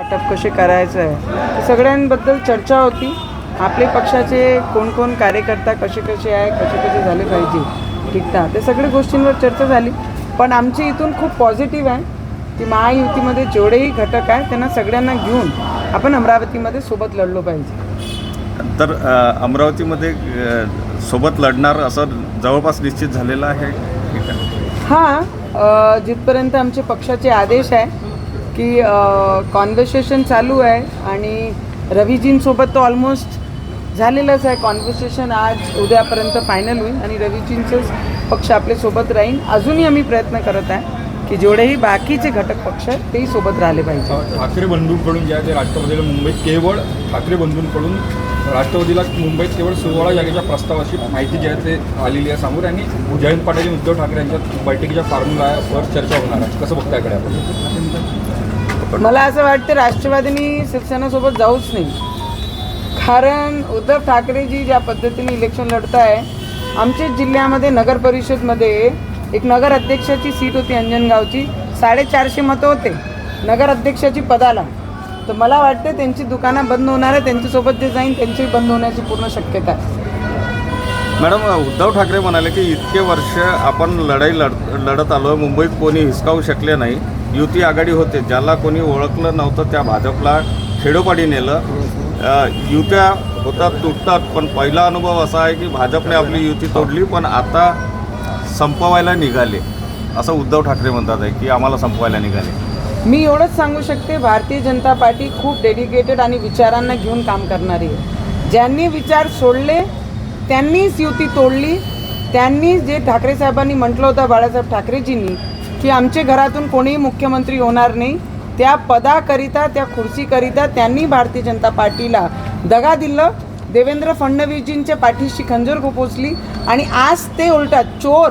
वाटप कसे करायचं आहे? सगळ्यांबद्दल चर्चा होती. आपले पक्षाचे कोण कोण कार्यकर्ता कसे कसे आहे कसे कसे झाले पाहिजे ठीकठाक ते सगळ्या गोष्टींवर चर्चा झाली. पण आमची इथून खूप पॉझिटिव्ह आहे. की महायुतीमध्ये जेवढेही घटक आहेत त्यांना सगळ्यांना घेऊन आपण अमरावतीमध्ये सोबत लढलो पाहिजे. तर अमरावतीमध्ये सोबत लढणार असं जवळपास निश्चित झालेलं आहे आहे हां जिथपर्यंत आमचे पक्षाचे आदेश आहे की कॉन्व्हर्सेशन चालू आहे आणि रवीजींसोबत तर ऑलमोस्ट झालेलंच आहे. कॉन्व्हर्सेशन आज उद्यापर्यंत फायनल होईल आणि रवीजींचंच पक्ष आपल्यासोबत राहील. अजूनही आम्ही प्रयत्न करत आहे की जेवढेही बाकीचे घटक पक्ष आहेत तेही सोबत राहिले पाहिजे. ठाकरे बंधूंकडून जे आहे ते राष्ट्रवादीला मुंबईत केवळ ठाकरे बंधूंकडून राष्ट्रवादीला मुंबईत केवळ सोळा जागेच्या प्रस्तावाची माहिती जी आहे ते आलेली आहे समोर आणि जयंत पाटील आणि उद्धव ठाकरे यांच्या बैठकीच्या फॉर्म्युलावर चर्चा होणार आहे. कसं बघताय आपण? आपण. मला असं वाटतं राष्ट्रवादीनी शिवसेनेसोबत जाऊच नाही. कारण उद्धव ठाकरेजी ज्या पद्धतीने इलेक्शन लढत आहे आमच्याच जिल्ह्यामध्ये नगर परिषदमध्ये एक नगर अध्यक्षाची सीट होती अंजनगावची. साडेचारशे मतं होते नगर अध्यक्षाची पदाला. तर मला वाटतं त्यांची दुकानं बंद होणार आहे त्यांच्यासोबत जे जाईन त्यांची बंद होण्याची पूर्ण शक्यता आहे. मॅडम उद्धव ठाकरे म्हणाले की इतके वर्ष आपण लढाई लढ लढत आलो मुंबईत कोणी हिसकावू शकले नाही. युती आघाडी होते ज्याला कोणी ओळखलं नव्हतं त्या भाजपला खेडोपाडी नेलं. युत्या होतात तुटतात पण पहिला अनुभव असा आहे की भाजपने आपली युती तोडली पण आता संपवायला निघाले. असं उद्धव ठाकरे म्हणतात आहे की आम्हाला संपवायला निघाले. मी एवढंच सांगू शकते भारतीय जनता पार्टी खूप डेडिकेटेड आणि विचारांना घेऊन काम करणारी आहे. ज्यांनी विचार सोडले त्यांनीच युती तोडली त्यांनी जे ठाकरे साहेबांनी म्हटलं होतं बाळासाहेब ठाकरेजींनी की आमच्या घरातून कोणीही मुख्यमंत्री होणार नाही. त्या पदाकरिता त्या खुर्चीकरिता त्यांनी भारतीय जनता पार्टीला दगा दिलं. देवेंद्र फडणवीसजींच्या पाठीशी खंजर खुपोचली आणि आज ते उलटा चोर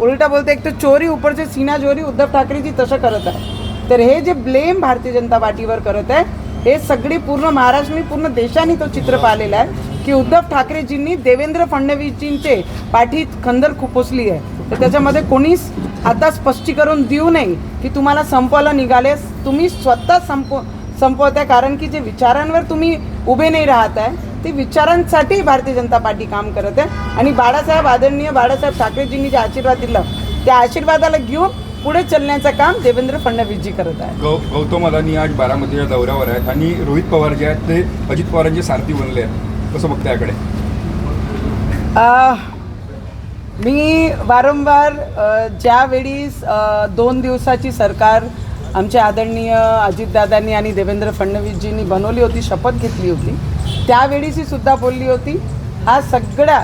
उलटा बोलते एक तर चोरी उपरचे सीना चोरी उद्धव ठाकरेजी तसं करत आहे. तर हे जे ब्लेम भारतीय जनता पार्टीवर करत आहे हे सगळी पूर्ण महाराष्ट्राने पूर्ण देशाने तो चित्र पाहिलेला आहे की उद्धव ठाकरेजींनी देवेंद्र फडणवीसजींचे पाठीत खंदर खुपोसली आहे. तर त्याच्यामध्ये कोणीच आता स्पष्टीकरण देऊ नये की तुम्हाला संपवायला निघालेस तुम्ही स्वतः संप संपवत आहे कारण की जे विचारांवर तुम्ही उभे नाही राहत आहे ते विचारांसाठी भारतीय जनता पार्टी काम करत आहे. आणि बाळासाहेब आदरणीय बाळासाहेब ठाकरेजींनी जे आशीर्वाद दिला त्या आशीर्वादाला घेऊन पुढे चालण्याचं काम देवेंद्र फडणवीसजी करत आहे गौ गौतम अदानी आज बारामतीच्या दौऱ्यावर आहेत आणि रोहित पवार जे आहेत ते अजित पवारांचे सारथी बनले आहेत. कसं बघताय याकडे? मी वारंवार ज्यावेळी दोन दिवसाची सरकार आमचे आदरणीय अजितदादांनी आणि देवेंद्र फडणवीसजींनी बनवली होती शपथ घेतली होती त्यावेळीची सुद्धा बोलली होती हा सगळा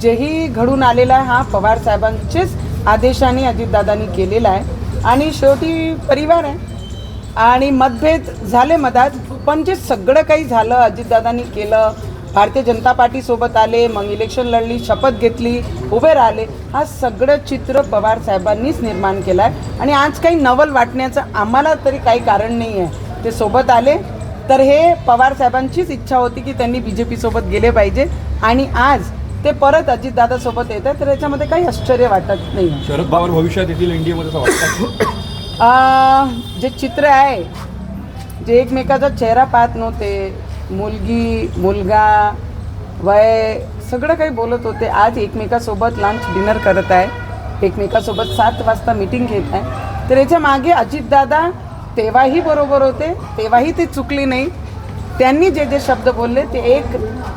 जेही घडून आलेला आहे हा पवार साहेबांचेच आदेशाने अजितदादांनी केलेला आहे. आणि शेवटी परिवार आहे. आणि मतभेद झाले मधात पण जे सगळं काही झालं अजितदादांनी केलं भारतीय जनता पार्टीसोबत आले मग इलेक्शन लढली शपथ घेतली उभे राहिले. हा सगळं चित्र पवार साहेबांनीच निर्माण केलं आहे आणि आज काही नवल वाटण्याचं आम्हाला तरी काही कारण नाही आहे ते सोबत आले. तर हे पवार साहेबांचीच इच्छा होती की त्यांनी बी जे पीसोबत गेले पाहिजे. आणि आज ते परत अजितदादासोबत येत आहेत तर याच्यामध्ये काही आश्चर्य वाटत नाही शरद पवार भविष्यात येथील इंडियामध्ये जे चित्र आहे जे एकमेकाचा चेहरा पाहत नव्हते मुलगी मुलगा वय सगळं काही बोलत होते. आज एकमेकासोबत लंच डिनर करत आहे. एकमेकासोबत सात वाजता मीटिंग घेत आहे. तर याच्या मागे अजितदादा तेव्हाही बरोबर होते तेव्हाही ते चुकले नाही. त्यांनी जे जे शब्द बोलले ते एक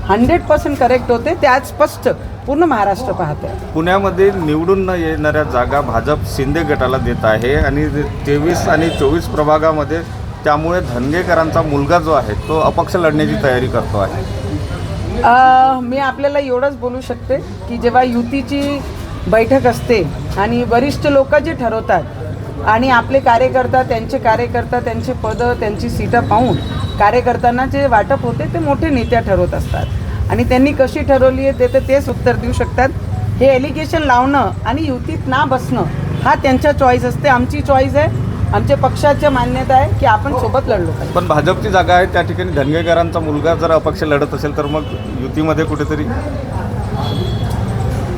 हंड्रेड पर्सेंट करेक्ट होते. ते आज स्पष्ट पूर्ण महाराष्ट्र पाहते. पुण्यामध्ये निवडून न येणाऱ्या जागा भाजप शिंदे गटाला देत आहे आणि तेवीस आणि चोवीस प्रभागामध्ये त्यामुळे धनगेकरांचा मुलगा जो आहे तो अपक्ष लढण्याची तयारी करतो आहे. मी आपल्याला एवढंच बोलू शकते की जेव्हा युतीची बैठक असते आणि वरिष्ठ लोक जे ठरवतात आणि आपले कार्यकर्ता त्यांचे कार्यकर्ता त्यांचे पदं त्यांची सीटं पाहून कार्यकर्त्यांना जे वाटप होते ते मोठे नेत्या ठरवत असतात. आणि त्यांनी कशी ठरवली आहे ते तर तेच उत्तर देऊ शकतात. हे एलिगेशन लावणं आणि युतीत ना बसणं हा त्यांचा चॉईस असते. आमची चॉईस आहे. आमच्या पक्षाच्या मान्यता आहे की आपण सोबत लढलो पाहिजे. पण भाजपची जागा आहे त्या ठिकाणी धनगेकरांचा मुलगा जर अपक्ष लढत असेल तर मग युतीमध्ये कुठेतरी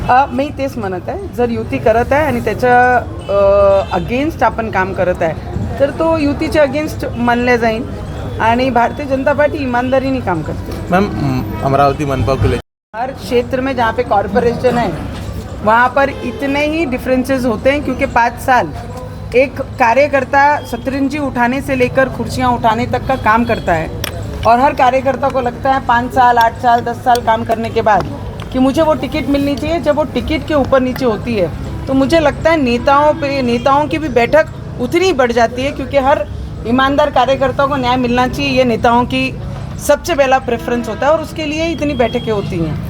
अ, मी तेच म्हणत आहे जर युती करत आहे आणि त्याच्या अगेन्स्ट आपण काम करत आहे तर तो युतीच्या अगेन्स्ट मानल्या जाईल आणि भारतीय जनता पार्टी ईमानदारीने काम करते. मैम अमरावती मनपा लेकर हर क्षेत्र में जहाँ पे कॉरपोरेशन है वहाँ पर इतने ही डिफरेंसेस होते हैं क्योंकि पाँच साल एक कार्यकर्ता शतरंजी उठाने से लेकर कुर्सियाँ उठाने तक का काम करता है। और हर कार्यकर्ता को लगता है पाँच साल, आठ साल, दस साल काम करने के बाद कि मुझे वो टिकट मिलनी चाहिए। जब वो टिकट के ऊपर नीचे होती है तो मुझे लगता है नेताओं पे, नेताओं की भी बैठक उतनी बढ़ जाती है क्योंकि हर ईमानदार कार्यकर्ता को न्याय मिलना चाहिए। ये नेताओं की सबसे पहला प्रेफरेंस होता है और उसके लिए इतनी बैठकें होती हैं।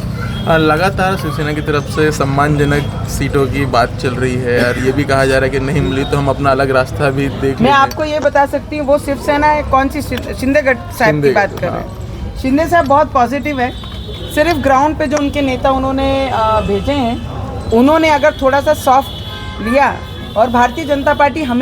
लगातार शिवसेना की तरफ़ से सम्मानजनक सीटों की बात चल रही है और ये भी कहा जा रहा है कि नहीं मिली तो हम अपना अलग रास्ता भी देख मैं आपको ये बता सकती हूँ वो शिवसेना है कौन सी शिंदेगढ़ साहब की बात कर रहे हैं। शिंदे साहब बहुत पॉजिटिव है। सिर्फ़ ग्राउंड पे जो उनके नेता उन्होंने भेजे हैं उन्होंने अगर थोड़ा सा सॉफ्ट लिया और भारतीय जनता पार्टी हमें